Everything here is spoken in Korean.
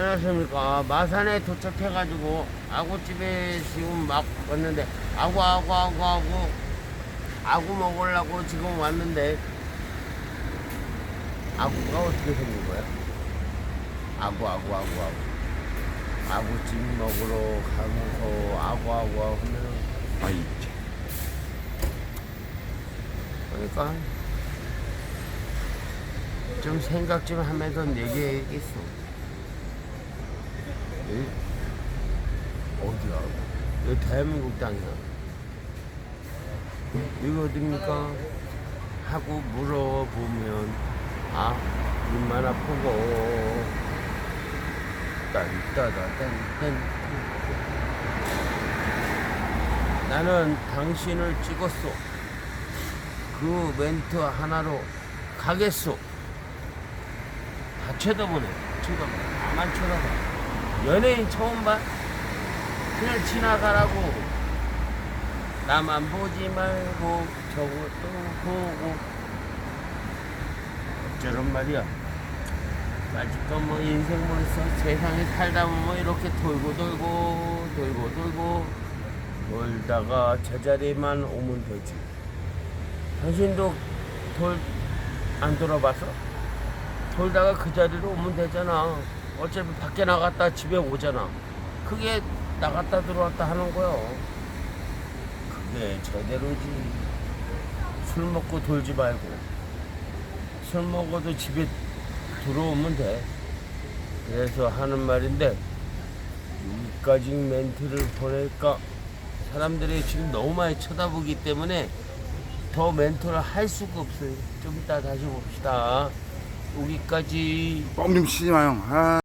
안녕하십니까. 마산에 도착해가지고 아구집에 지금 막 왔는데 아구 아구 아구 아구 아구 먹으려고 지금 왔는데 아구가 어떻게 생긴 거야? 아구 아구 아구 아구 아구찜 먹으러 가면서 아구 아구 아구 하면 아이 그러니까 좀 생각 좀 하면서 얘기해야겠어. 예? 어디야? 여기 대한민국 땅이야. 이거 어딥니까? 하고 물어보면 아 입만 아프고 딴따다딴딴 나는 당신을 찍었어. 그 멘트 하나로 가겠소. 다 쳐다보네. 쳐다봐. 나만 쳐다봐. 연예인 처음 봐? 그냥 지나가라고. 나만 보지 말고 저것도 보고. 어쩌란 말이야. 아직도 뭐 인생 뭐 있어. 세상에 살다 보면 이렇게 돌고 돌고 돌고 돌고 돌다가 제자리만 오면 되지. 당신도 돌 안 돌아봤어? 돌다가 그 자리로 오면 되잖아. 어차피 밖에 나갔다 집에 오잖아. 그게 나갔다 들어왔다 하는 거야. 그게 제대로지. 술 먹고 돌지 말고. 술 먹어도 집에 들어오면 돼. 그래서 하는 말인데, 여기까지 멘트를 보낼까? 사람들이 지금 너무 많이 쳐다보기 때문에 더 멘토를 할 수가 없어요. 좀 이따 다시 봅시다. 여기까지. 뻥좀 치지 마요 아.